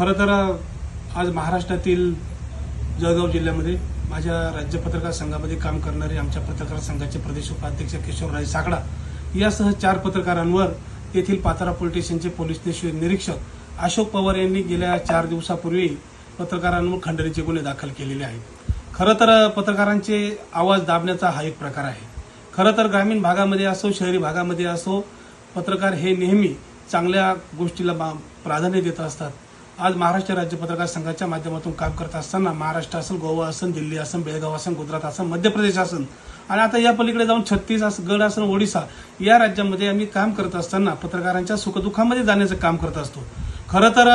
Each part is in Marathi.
खरं तर आज महाराष्ट्रातील जळगाव जिल्ह्यामध्ये माझ्या राज्य पत्रकार संघामध्ये काम करणारे आमच्या पत्रकार संघाचे प्रदेश उपाध्यक्ष किशोरराज साकडा यासह चार पत्रकारांवर येथील पातारा पोलीस स्टेशनचे पोलीस निरीक्षक अशोक पवार यांनी गेल्या चार दिवसापूर्वी पत्रकारांवर खंडणीचे गुन्हे दाखल केलेले आहेत. खरं तर पत्रकारांचे आवाज दाबण्याचा हा एक प्रकार आहे. खरं तर ग्रामीण भागामध्ये असो शहरी भागामध्ये असो पत्रकार हे नेहमी चांगल्या गोष्टीला बा- प्राधान्य देत असतात. आज महाराष्ट्र राज्य पत्रकार संघाच्या माध्यमातून काम करत असताना महाराष्ट्र असेल गोवा असेल दिल्ली असेल बेळगाव असेल गुजरात असेल मध्य प्रदेश असेल आणि आता या पलीकडे जाऊन छत्तीस असेल गड असेल ओडिसा या राज्यामध्ये आम्ही काम करत असताना पत्रकारांच्या सुखदुःखामध्ये जाण्याचं काम करत असतो. खरं तर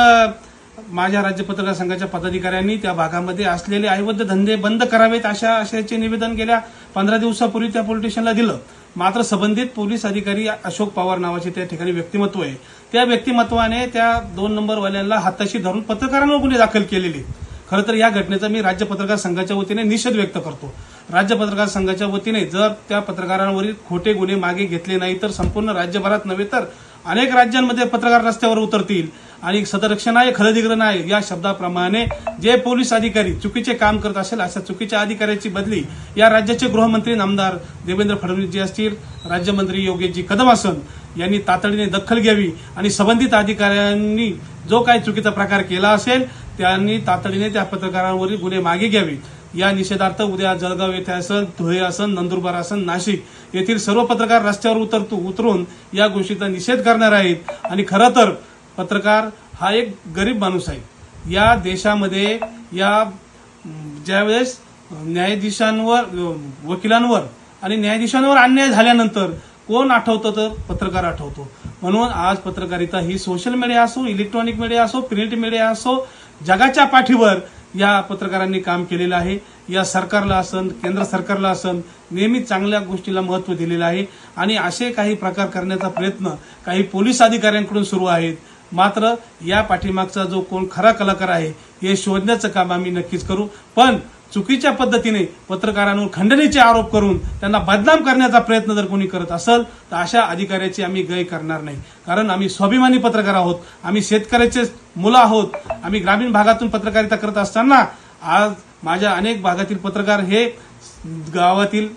माझ्या राज्य पत्रकार संघाच्या पदाधिकाऱ्यांनी त्या भागामध्ये असलेले अवैध धंदे बंद करावेत अशा आशयाचे निवेदन गेल्या पंधरा दिवसापूर्वी त्या पोलिटिशियनला दिलं. मात्र संबंधित पोलीस अधिकारी अशोक पवार नावाचे त्या ठिकाणी व्यक्तिमत्व आहे. त्या व्यक्तिमत्वाने त्या दोन नंबरवाल्यांना हाताशी धरून पत्रकारांवर गुन्हे दाखल केलेले खरं तर या घटनेचा मी राज्य पत्रकार संघाच्या वतीने निषेध व्यक्त करतो. राज्य पत्रकार संघाच्या वतीने जर त्या पत्रकारांवरील खोटे गुन्हे मागे घेतले नाही तर संपूर्ण राज्यभरात नव्हे तर अनेक राज्यांमध्ये पत्रकार रस्त्यावर उतरतील. आणि सदरक्षण आहे खरेदीकरण आहे या शब्दाप्रमाणे जे पोलीस अधिकारी चुकीचे काम करत असेल अशा चुकीच्या अधिकाऱ्याची बदली या राज्याचे गृहमंत्री नामदार देवेंद्र फडणवीस असतील राज्यमंत्री योगेशजी कदम असन यांनी तातडीने दखल घ्यावी आणि संबंधित अधिकाऱ्यांनी जो काही चुकीचा प्रकार केला असेल त्यांनी तातडीने त्या पत्रकारांवरील गुन्हे मागे घ्यावे. या निषेधार्थ उद्या जळगाव येथे असन धुळे असन नंदुरबार असन नाशिक येथील सर्व पत्रकार रस्त्यावर उतरतो उतरून या गोष्टीचा निषेध करणार आहेत. आणि खरं तर पत्रकार हा एक गरीब माणूस आहे. या देशामध्ये या ज्यावेळेस न्यायाधीशांवर वकिलांवर आणि न्यायाधीशांवर अन्याय झाल्यानंतर कोण आठवतं तर पत्रकार आठवतो. म्हणून आज पत्रकारिता ही सोशल मीडिया असो इलेक्ट्रॉनिक मीडिया असो प्रिंट मीडिया असो जगाच्या पाठीवर या पत्रकारांनी काम केलेलं आहे. या सरकारला असन केंद्र सरकारला असन नेहमी चांगल्या गोष्टीला महत्त्व दिलेलं आहे. आणि असे काही प्रकार करण्याचा प्रयत्न काही पोलीस अधिकाऱ्यांकडून सुरू आहेत मात्र या पाठीमागचा जो कोण खरा कलाकार आहे हे शोधण्याचं काम आम्ही नक्कीच करू. पण चुकीच्या पद्धतीने पत्रकारांवर खंडणीचे आरोप करून त्यांना बदनाम करण्याचा प्रयत्न जर कोणी करत असेल तर अशा अधिकाऱ्याची आम्ही गय करणार नाही. कारण आम्ही स्वाभिमानी पत्रकार आहोत आम्ही शेतकऱ्याचे मुलं आहोत आम्ही ग्रामीण भागातून पत्रकारिता करत असताना आज माझ्या अनेक भागातील पत्रकार हे गावातील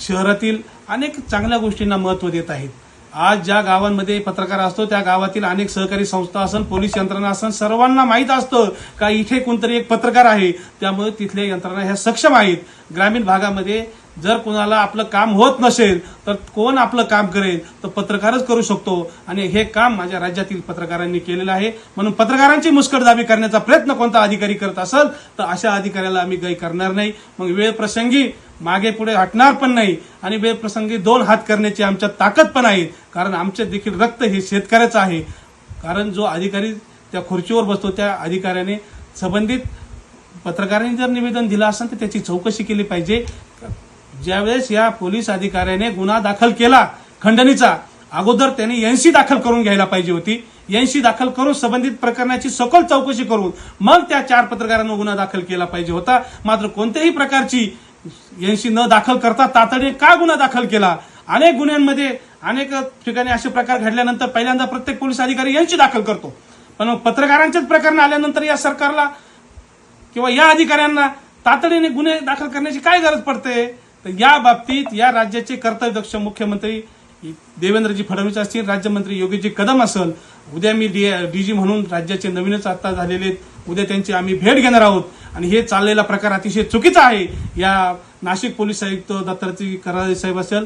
शहरातील अनेक चांगल्या गोष्टींना महत्त्व देत आहेत. आज ज्या गावांमध्ये पत्रकार असतो त्या गावातील अनेक सहकारी संस्था असन पोलीस यंत्रणा असन सर्वांना माहीत असतं का इथे कोणतरी एक पत्रकार आहे. त्यामुळे तिथल्या यंत्रणा ह्या सक्षम आहेत. ग्रामीण भागामध्ये जर कोणाला आपलं काम होत नसेल तर कोण आपलं काम करेल तर पत्रकारच करू शकतो. आणि हे काम माझ्या राज्यातील पत्रकारांनी केलेलं आहे. म्हणून पत्रकारांची मुस्कटदाबी करण्याचा प्रयत्न कोणता अधिकारी करत असेल तर अशा अधिकाऱ्याला आम्ही गय करणार नाही. मग वेळ प्रसंगी मागे पुढे हटणार पण नाही आणि बेप्रसंगी दोन हात करण्याची आमच्यात ताकद पण आहे. कारण आमचे देखील रक्त हे शेतकऱ्याचं आहे. कारण जो अधिकारी त्या खुर्चीवर बसतो त्या अधिकाऱ्याने संबंधित पत्रकारांनी जर निवेदन दिलं असेल तर त्याची चौकशी केली पाहिजे. ज्यावेळेस या पोलीस अधिकाऱ्याने गुन्हा दाखल केला खंडणीचा अगोदर त्यांनी एनसी दाखल करून घ्यायला पाहिजे होती. एनसी दाखल करून संबंधित प्रकरणाची सखोल चौकशी करून मग त्या चार पत्रकारांना गुन्हा दाखल केला पाहिजे होता. मात्र कोणत्याही प्रकारची यांशी न दाखल करता तातडीने का गुन्हा दाखल केला? अनेक गुन्ह्यांमध्ये अनेक ठिकाणी असे प्रकार घडल्यानंतर पहिल्यांदा प्रत्येक पोलीस अधिकारी यांची दाखल करतो. पण पत्रकारांच्याच प्रकरण आल्यानंतर या सरकारला किंवा या अधिकाऱ्यांना तातडीने गुन्हे दाखल करण्याची काय गरज पडते? तर या बाबतीत या राज्याचे कर्तव्यदक्ष मुख्यमंत्री देवेंद्रजी फडणवीस असतील राज्यमंत्री योगीजी कदम असेल उद्या मी डीजी म्हणून राज्याचे नवीनच आता झालेले उद्या त्यांची आम्ही भेट घेणार आहोत. आणि हे चाललेला प्रकार अतिशय चुकीचा आहे. या नाशिक पोलीस आयुक्त दत्तात्रय कराळे साहेब असेल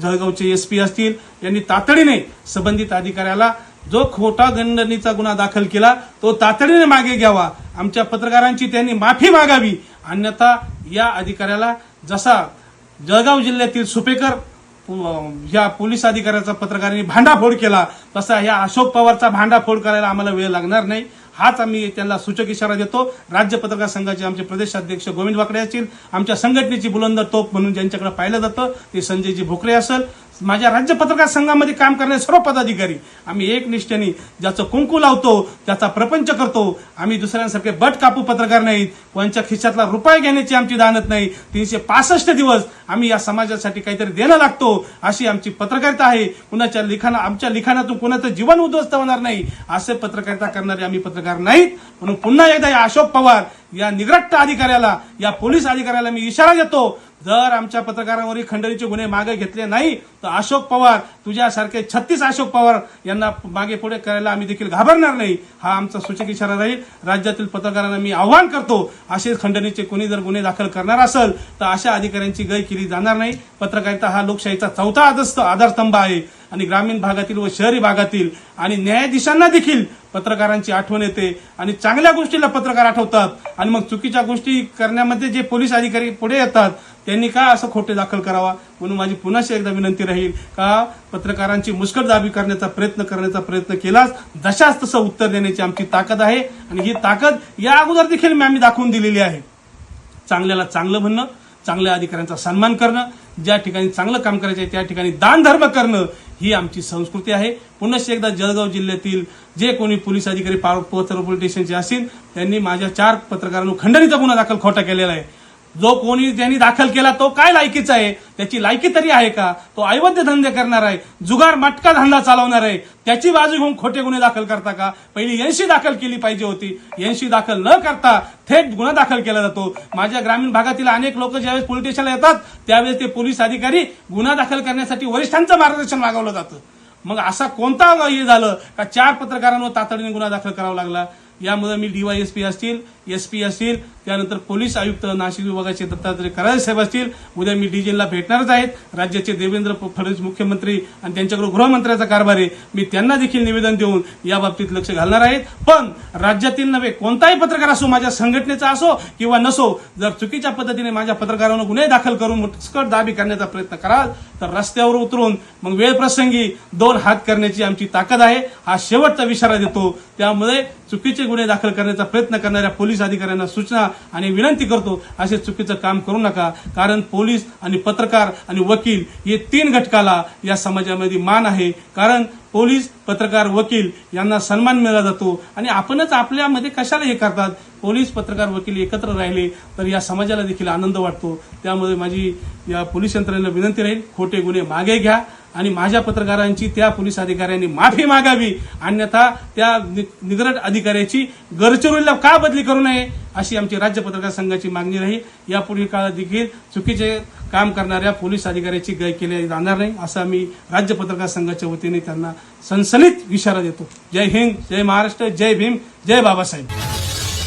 जळगावचे एसपी असतील यांनी तातडीने संबंधित अधिकाऱ्याला जो खोटा गंडणीचा गुन्हा दाखल केला तो तातडीने मागे घ्यावा. आमच्या पत्रकारांची त्यांनी माफी मागावी. अन्यथा या अधिकाऱ्याला जसा जळगाव जिल्ह्यातील सुपेकर या पोलीस अधिकाऱ्याचा पत्रकारांनी भांडाफोड केला. तसा या अशोक पवारचा भांडाफोड करायला आम्हाला वेळ लागणार नाही. हाच आम्ही त्यांना सूचक इशारा देतो. राज्य पत्रकार संघाचे आमचे प्रदेशाध्यक्ष गोविंद वाकडे असतील. आमच्या संघटनेची बुलंद तोप म्हणून ज्यांच्याकडे पाहिलं जातं ते संजयजी भोकरे असेल. माझ्या राज्य पत्रकार संघामध्ये काम करणारे सर्व पदाधिकारी आम्ही एक निष्ठेने ज्याचं कुंकू लावतो त्याचा प्रपंच करतो. आम्ही दुसऱ्यांसारखे बट कापू पत्रकार नाहीत. कोणच्या खिशातला रुपये घेण्याची आमची दानत नाही. तीनशे पासष्ट दिवस आम्ही या समाजासाठी काहीतरी देणं लागतो अशी आमची पत्रकारिता आहे. कुणाच्या लिखाणा आमच्या लिखाणातून कुणाचं जीवन उद्ध्वस्त होणार नाही असे पत्रकारिता करणारे आम्ही पत्रकार नाहीत. म्हणून पुन्हा एकदा या अशोक पवार या निग्रट्ट अधिकाऱ्याला या पोलीस अधिकाऱ्याला मी इशारा देतो. जर आमच्या पत्रकारांवरील खंडणीचे गुन्हे मागे घेतले नाही तर अशोक पवार तुझ्यासारखे छत्तीस अशोक पवार यांना मागे पुढे करायला आम्ही देखील घाबरणार नाही. हा आमचा सूचक इशारा राहील. राज्यातील पत्रकारांना मी आव्हान करतो असे खंडणीचे कोणी जर गुन्हे दाखल करणार असेल तर अशा अधिकाऱ्यांची गय केली जाणार नाही. पत्रकारिता हा लोकशाहीचा चौथा आदर्श आधारस्तंभ आहे. आणि ग्रामीण भागातील व शहरी भागातील आणि न्यायाधीशांना देखील पत्रकारांची आठवण येते. आणि चांगल्या गोष्टीला पत्रकार आठवतात. आणि मग चुकीच्या गोष्टी करण्यामध्ये जे पोलीस अधिकारी पुढे येतात त्यांनी का असं खोटे दाखल करावा? म्हणून माझी पुन्हा एकदा विनंती राहील का पत्रकारांची मुस्कटदाबी करण्याचा प्रयत्न करण्याचा प्रयत्न केलाच जशाच तसं उत्तर देण्याची आमची ताकद आहे. आणि ही ताकद या अगोदर देखील मी आम्ही दाखवून दिलेली आहे. चांगल्याला चांगलं म्हणणं चांगल्या अधिकाऱ्यांचा सन्मान करणं ज्या ठिकाणी चांगलं काम करायचं आहे त्या ठिकाणी दानधर्म करणं ही आमची संस्कृती आहे. पुन्हा एकदा जळगाव जिल्ह्यातील जे कोणी पोलीस अधिकारी पोहोचर पोलीस स्टेशनचे असतील त्यांनी माझ्या चार पत्रकारांवर खंडणीचा गुन्हा दाखल खोटा केलेला आहे. जो कोणी त्यांनी दाखल केला तो काय लायकीचा आहे? त्याची लायकी तरी आहे का? तो ऐवध्य धंदे करणार आहे जुगार मटका धंदा चालवणार आहे त्याची बाजू घेऊन खोटे गुन्हे दाखल करता का? पहिली एनशी दाखल केली पाहिजे होती. एनशी दाखल न करता थेट गुन्हा दाखल केला जातो. माझ्या ग्रामीण भागातील अनेक लोक ज्यावेळेस पोलीस स्टेशनला येतात त्यावेळेस ते पोलीस अधिकारी गुन्हा दाखल करण्यासाठी वरिष्ठांचं मार्गदर्शन मागवलं जातं. मग असा कोणता हे झालं का चार पत्रकारांवर तातडीने गुन्हा दाखल करावा लागला? यामध्ये मी डीवायएसपी असतील एसपी असतील त्यानंतर पोलीस आयुक्त नाशिक विभागाचे दत्तात्रय कराळे साहेब असतील उद्या मी डीजेला भेटणारच आहेत. राज्याचे देवेंद्र फडणवीस मुख्यमंत्री आणि त्यांच्याकडे गृहमंत्र्याचा कारभार आहे. मी त्यांना देखील निवेदन देऊन या बाबतीत लक्ष घालणार आहेत. पण राज्यातील नव्हे कोणताही पत्रकार असो माझ्या संघटनेचा असो किंवा नसो जर चुकीच्या पद्धतीने माझ्या पत्रकारांवर गुन्हे दाखल करून मुस्कट दाबी करण्याचा प्रयत्न कराल तर रस्त्यावर उतरून मग वेळ प्रसंगी दोन हात करण्याची आमची ताकद आहे. हा शेवटचा इशारा देतो. त्यामुळे चुकीचे गुन्हे दाखल करण्याचा प्रयत्न करणाऱ्या पोलीस अधिकाऱ्यांना सूचना आणि विनंती करतो असे चुकीचं काम करू नका. कारण पोलीस आणि पत्रकार आणि वकील हे तीन घटकाला या समाजामध्ये मान आहे. कारण पोलीस पत्रकार वकील यांना सन्मान मिळाला जातो आणि आपणच आपल्यामध्ये कशाला हे करतात? पोलीस पत्रकार वकील एकत्र राहिले तर या समाजाला देखील आनंद वाटतो. त्यामुळे माझी या पोलीस यंत्रणेला विनंती राहील खोटे गुन्हे मागे घ्या आणि माझ्या पत्रकारांची त्या पोलीस अधिकाऱ्यांनी माफी मागावी. अन्यथा त्या नि- निगरट अधिकाऱ्याची गडचिरोलीला का बदली करू नये? अशी आमची राज्य पत्रकार संघाची मागणी राहील. यापुढील काळात देखील चुकीचे काम करणाऱ्या पोलीस अधिकाऱ्याची गय केली जाणार नाही असं आम्ही राज्य पत्रकार संघाच्या वतीने त्यांना सनसनीत इशारा देतो. जय हिंद जय महाराष्ट्र जय भीम जय बाबासाहेब.